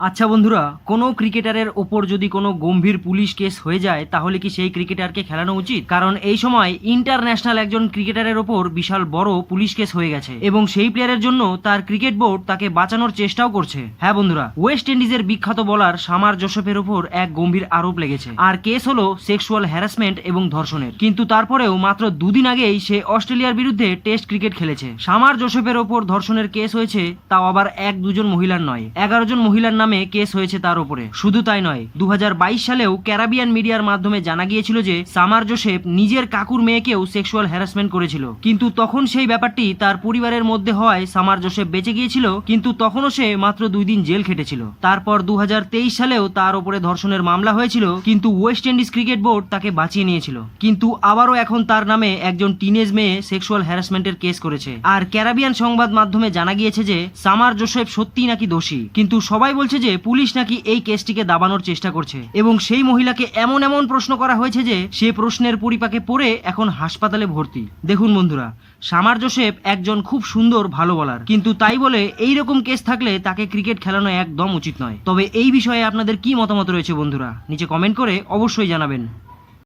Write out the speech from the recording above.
আচ্ছা বন্ধুরা, কোনো ক্রিকেটারের ওপর যদি কোনো গম্ভীর পুলিশ কেস হয়ে যায়, তাহলে কি সেই ক্রিকেটারকে খেলানো উচিত? কারণ এই সময় ইন্টারন্যাশনাল একজন ক্রিকেটারের ওপর বিশাল বড় পুলিশ কেস হয়ে গেছে, এবং সেই প্লেয়ারের জন্য তার ক্রিকেট বোর্ড তাকে বাঁচানোর চেষ্টাও করছে। হ্যাঁ বন্ধুরা, ওয়েস্ট ইন্ডিজের বিখ্যাত বলার সামার জোসেফের ওপর এক গম্ভীর আরোপ লেগেছে। আর কেস হলো সেক্সুয়াল হ্যারাসমেন্ট এবং ধর্ষণের। কিন্তু তারপরেও মাত্র দুদিন আগেই সে অস্ট্রেলিয়ার বিরুদ্ধে টেস্ট ক্রিকেট খেলেছে। সামার জোসেফের ওপর ধর্ষণের কেস হয়েছে, তাও আবার এক দুজন মহিলার নয়। এগারো জন মহিলার নামে কেস হয়েছে তার উপরে। শুধু তাই নয় দু সালেও ক্যারাবিয়ান মিডিয়ার মাধ্যমে জানা গিয়েছিল যে সামার জোসেফ নিজের কাকুর মেয়েকেও সেক্সুয়াল হ্যারাসমেন্ট করেছিল। কিন্তু তখন সেই ব্যাপারটি তার পরিবারের মধ্যে হওয়ায় সামার জোসেফ বেঁচে গিয়েছিল, কিন্তু তখনও সে মাত্র দুই দিন জেল খেটেছিল। তারপর দু সালেও তার উপরে ধর্ষণের মামলা হয়েছিল, কিন্তু ওয়েস্ট ইন্ডিজ ক্রিকেট বোর্ড তাকে বাঁচিয়ে নিয়েছিল। কিন্তু আবারও এখন তার নামে একজন টিনেজ মেয়ে সেক্সুয়াল হ্যারাসমেন্টের কেস করেছে। আর ক্যারাবিয়ান সংবাদ মাধ্যমে জানা গিয়েছে যে সামার জোসেফ সত্যিই নাকি দোষী। কিন্তু সবাই বলছে যে পুলিশ নাকি এই কেসটিকে দাবানোর চেষ্টা করছে। এবং সেই মহিলাকে এমন এমন প্রশ্ন করা হয়েছে যে সে প্রশ্নের পরিপাকে পড়ে এখন হাসপাতালে ভর্তি। দেখুন বন্ধুরা, সামার জোসেফ একজন খুব সুন্দর, ভালো বলার। কিন্তু তাই বলে এই রকম কেস থাকলে তাকে ক্রিকেট খেলানো একদম উচিত নয়। তবে এই বিষয়ে আপনাদের কি মতামত রয়েছে বন্ধুরা, নিচে কমেন্ট করে অবশ্যই জানাবেন।